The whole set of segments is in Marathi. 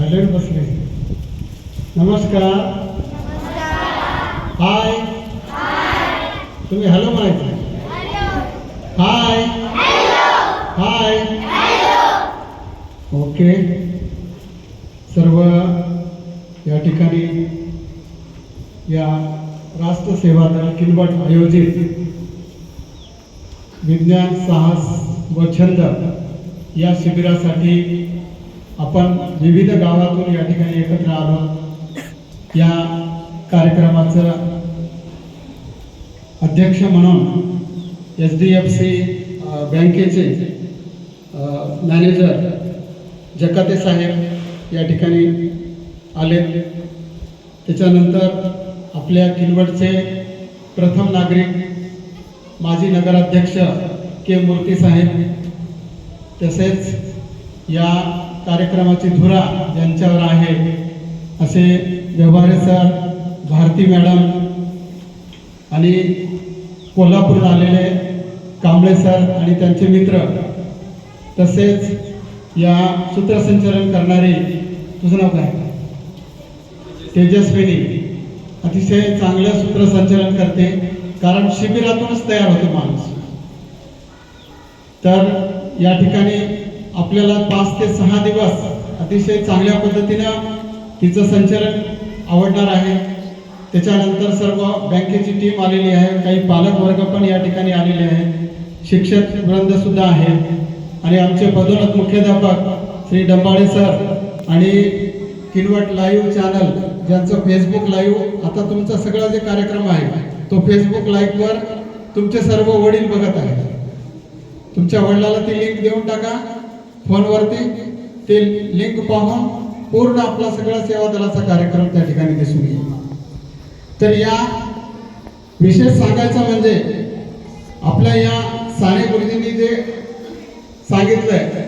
सायलेंट बसले। नमस्कार। हाय। तुम्ही हॅलो म्हणायचं? हाय। हाय। ओके। सर्व या ठिकाणी या राष्ट्र सेवा दल किनवट आयोजित विज्ञान साहस व छंद या शिबिरासाठी आपण विविध गावातून या ठिकाणी एकत्र आलो. या कार्यक्रमाचं अध्यक्ष म्हणून एच डी एफ सी बँकेचे मॅनेजर जकाते साहेब या ठिकाणी आले. त्याच्यानंतर आपल्या किनवटचे प्रथम नागरिक माजी नगराध्यक्ष के मूर्ती साहेब तसेच या कार्यक्रमाची धुरा यांच्यावर आहे असे व्यवहारे सर भारती मॅडम आणि कोल्हापूरला आलेले कांबळे सर आणि त्यांचे मित्र तसेच या सूत्रसंचलन करणारी तुझं नाव काय? तेजस्विनी अतिशय चांगलं सूत्रसंचलन करते कारण शिबिरातूनच तयार होतो माणूस. तर या ठिकाणी आपल्याला पाच ते सहा दिवस अतिशय चांगल्या पद्धतीनं तिचं संचलन आवडणार आहे. त्याच्यानंतर सर्व बँकेची टीम आलेली आहे. काही पालक वर्ग पण या ठिकाणी आलेले आहे. शिक्षक वृंद सुद्धा आहे आणि आमचे पदोन्नत मुख्याध्यापक श्री डंबाळे सर आणि किनवट लाईव्ह चॅनल ज्यांचं फेसबुक लाईव्ह आता तुमचा सगळा जे कार्यक्रम आहे तो फेसबुक लाईव्हवर तुमचे सर्व वडील बघत आहेत. तुमच्या वडिलाला ती लिंक देऊन टाका. फोनवरती ते लिंक पाहून पूर्ण आपला सगळा सेवा दलाचा कार्यक्रम त्या ठिकाणी दिसून येईल. तर या विशेष सांगायचं म्हणजे आपल्या या साने गुरुजींनी जे सांगितलंय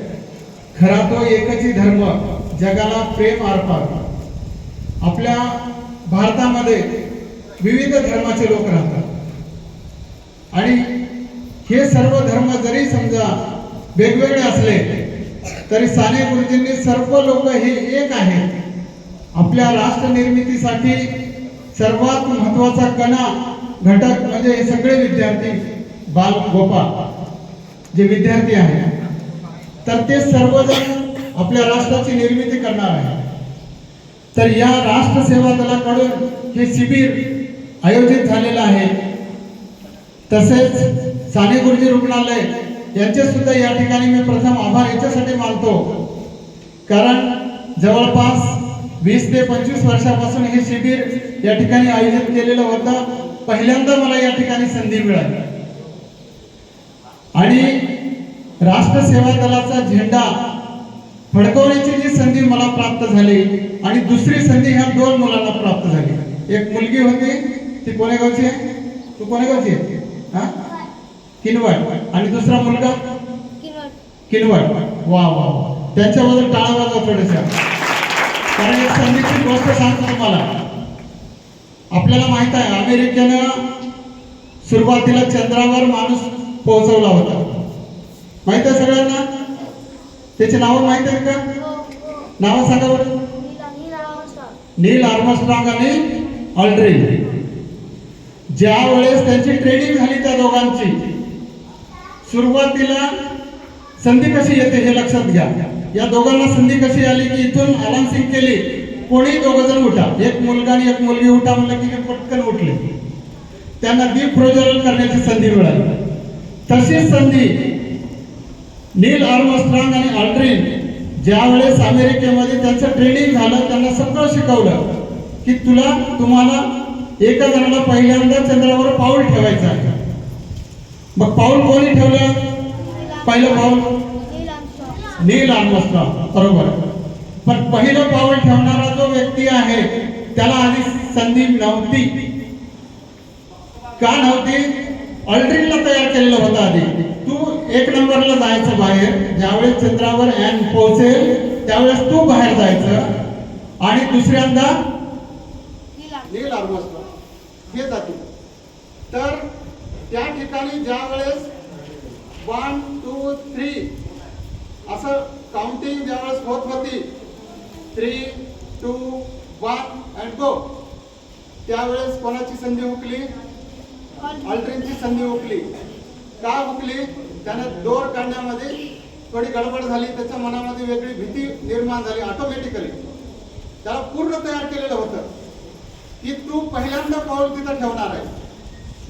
खरा तो एकच धर्म जगाला प्रेम अर्पण. आपल्या भारतामध्ये विविध धर्माचे लोक राहतात. आणि हे सर्व धर्म जरी समजा वेगवेगळे असले तरी साने गुरुजींनी सर्व लोक हे एक आहेत. आपल्या राष्ट्र निर्मितीसाठी सर्वात महत्त्वाचा कणा घटक म्हणजे हे सगळे विद्यार्थी बाल गोपाळ जे विद्यार्थी आहेत. तर ते सर्वजण आपल्या राष्ट्राची निर्मिती करणार आहे तर या राष्ट्र सेवा दलाकडून हे शिबिर आयोजित झालेलं आहे. तसेच साने गुरुजी रुग्णालय यांचे सुद्धा या ठिकाणी मी प्रथम आभार याच्यासाठी मानतो. कारण जवळपास वीस ते पंचवीस वर्षापासून हे शिबिर या ठिकाणी आयोजित केलेलं होतं. पहिल्यांदा मला या ठिकाणी संधी मिळाली. आणि राष्ट्र सेवा दलाचा झेंडा फडकवण्याची जी संधी मला प्राप्त झाली आणि दुसरी संधी ह्या दोन मुलांना प्राप्त झाली. एक मुलगी होती ती कोणेगावची आहे? तू कोणेगावची आहे? हा? किनवट. आणि दुसरा मुलगा? किनवट. वा वा वा. त्यांच्याबद्दल टाळा वाजवा थोडेसा. कारण एक संधीची गोष्ट सांगतो तुम्हाला. आपल्याला माहीत आहे अमेरिकेनं सुरुवातीला चंद्रावर माणूस पोहोचवला होता. माहीत आहे सगळ्यांना? त्याची नावं माहीत आहेत का? नावं सांगा बरं. नील आर्मस्ट्रॉंग. आणि ऑल्ड्रिन ज्या वेळेस त्यांची ट्रेनिंग झाली त्या दोघांची सुरुवातीला संधी कशी येते हे लक्षात घ्या. या दोघांना संधी कशी आली की इथून अनाउन्सिंग केली कोणी दोघं जण उठा. एक मुलगा आणि एक मुलगी उठा म्हणलं की ते पटकन उठले. त्यांना दीप प्रज्वलन करण्याची संधी मिळाली. तशीच संधी नील आर्मस्ट्रॉंग आणि ऑल्ड्रिन ज्या वेळेस अमेरिकेमध्ये त्यांचं ट्रेनिंग झालं त्यांना सगळं शिकवलं की तुला तुम्हाला एका जणाला पहिल्यांदा चंद्रावर पाऊल ठेवायचं आहे. मग पाऊल कोणी ठेवलं? पहिलं पाऊल? Neil Armstrong. बरोबर. पण पहिलं पाऊल ठेवणारा जो व्यक्ती आहे त्याला आधी संधी नव्हती. का नव्हती? ऑल्ड्रिनला तयार केलेलं होतं आधी. तू एक नंबरला जायचं बाहेर. ज्यावेळेस चंद्रावर ॲन पोहोचेल त्यावेळेस तू बाहेर जायचं. आणि दुसऱ्यांदा? हे जाते तर त्या ठिकाणी ज्या वेळेस वन टू थ्री असं काउंटिंग ज्यावेळेस होत होती three two one and go त्यावेळेस कोणाची संधी हुकली? अल्ट्रिनची संधी हुकली. का हुकली? त्याने दोर काढण्यामध्ये थोडी गडबड झाली त्याच्या मनामध्ये वेगळी भीती निर्माण झाली ऑटोमॅटिकली त्याला पूर्ण तयार केलेलं होतं. की तू पहिल्यांदा पाऊल तिथं ठेवणार आहे.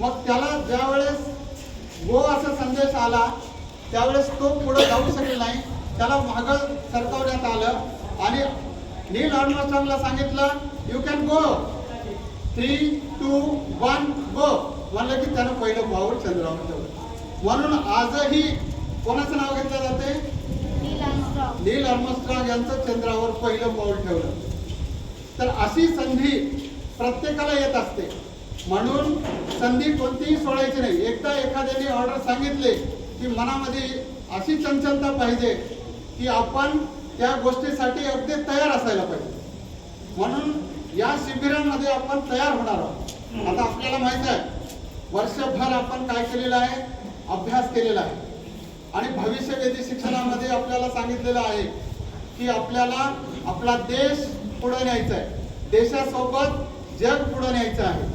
मग त्याला ज्या वेळेस गो असा संदेश आला त्यावेळेस तो पुढे जाऊ शकले नाही. त्याला माग सरकवण्यात आलं. आणि नील आर्मस्ट्रॉंगला सांगितलं you can go three two one go म्हणलं की त्यानं पहिलं पाऊल चंद्रावर ठेवलं म्हणून आजही कोणाचं नाव घेतलं जाते? Neil Armstrong. यांचं चंद्रावर पहिलं पाऊल ठेवलं. तर अशी संधी प्रत्येकाला येत असते. म्हणून संधी कोणतीही सोडायची नाही. एकदा एखाद्याने ऑर्डर सांगितले की मनामध्ये अशी चंचलता पाहिजे की आपण त्या गोष्टीसाठी अगदी तयार असायला पाहिजे. म्हणून या शिबिरामध्ये आपण तयार होणार आहोत. आता आपल्याला माहीत आहे वर्षभर आपण काय केलेलं आहे? अभ्यास केलेला आहे. आणि भविष्यवेधी शिक्षणामध्ये आपल्याला सांगितलेलं आहे की आपल्याला आपला देश पुढे न्यायचा आहे. देशासोबत जग पुढे न्यायचं आहे.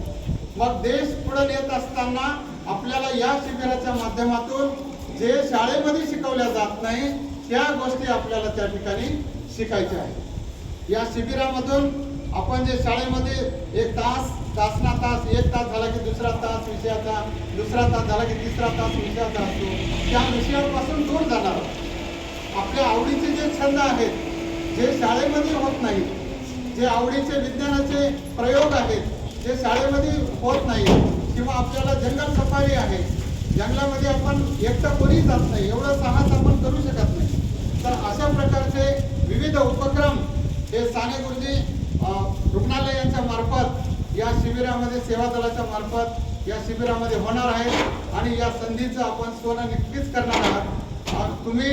मग देश पुढे नेत असताना आपल्याला या शिबिराच्या माध्यमातून जे शाळेमध्ये शिकवल्या जात नाही त्या गोष्टी आपल्याला त्या ठिकाणी शिकायच्या आहेत. या शिबिरामधून आपण जे शाळेमध्ये एक तास तासना तास एक तास झाला की दुसरा तास विषयाचा दुसरा तास झाला की तिसरा तास विषयाचा असतो. त्या विषयापासून दूर जाणार आपल्या आवडीचे जे छंद आहेत जे शाळेमध्ये होत नाहीत जे आवडीचे विज्ञानाचे प्रयोग आहेत जे शाळेमध्ये होत नाही किंवा आपल्याला जंगल सफारी आहे जंगलामध्ये आपण एकटा कोणी जात नाही एवढं साहस आपण करू शकत नाही. तर अशा प्रकारचे विविध उपक्रम हे साने गुरुजी रुग्णालयाच्या मार्फत या शिबिरामध्ये सेवा दलाच्या मार्फत या शिबिरामध्ये होणार आहे आणि या संधीचं आपण सोनं नक्कीच करणार आहात. तुम्ही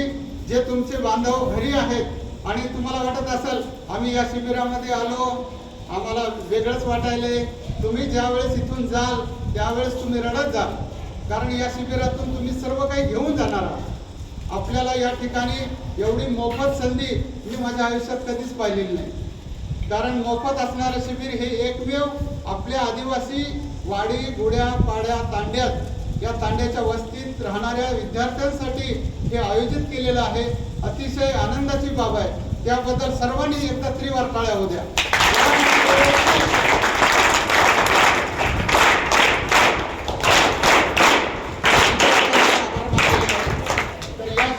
जे तुमचे बांधव घरी आहेत आणि तुम्हाला वाटत असेल आम्ही या शिबिरामध्ये आलो आम्हाला वेगळंच वाटायले तुम्ही ज्यावेळेस इथून जाल त्यावेळेस तुम्ही रडत जाल. कारण या शिबिरातून तुम्ही सर्व काही घेऊन जाणार आहात. आपल्याला या ठिकाणी एवढी मोफत संधी मी माझ्या आयुष्यात कधीच पाहिलेली नाही. कारण मोफत असणारं शिबिर हे एकमेव आपल्या आदिवासी वाडी गुड्या पाड्या तांड्यात या तांड्याच्या वस्तीत राहणाऱ्या विद्यार्थ्यांसाठी हे आयोजित केलेलं आहे. अतिशय आनंदाची बाब आहे. त्याबद्दल सर्वांनी एकदा त्रिवार टाळ्या होऊ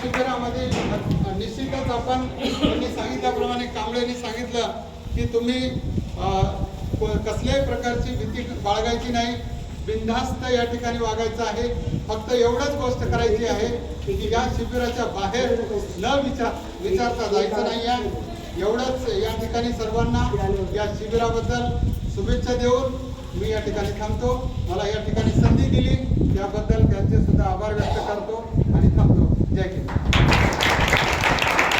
द्या निश्चितच आपण त्यांनी सांगितल्याप्रमाणे कांबळेंनी सांगितलं की तुम्ही अं, कसल्याही प्रकारची भीती बाळगायची नाही. बिनधास्त या ठिकाणी वागायचं आहे. फक्त एवढंच गोष्ट करायची आहे की या शिबिराच्या बाहेर न विचार विचारता जायचं नाही आहे. एवढंच या ठिकाणी सर्वांना या शिबिराबद्दल शुभेच्छा देऊन मी या ठिकाणी थांबतो. मला या ठिकाणी संधी दिली. त्याबद्दल त्यांचे सुद्धा आभार व्यक्त करतो आणि थांबतो. जय हिंद.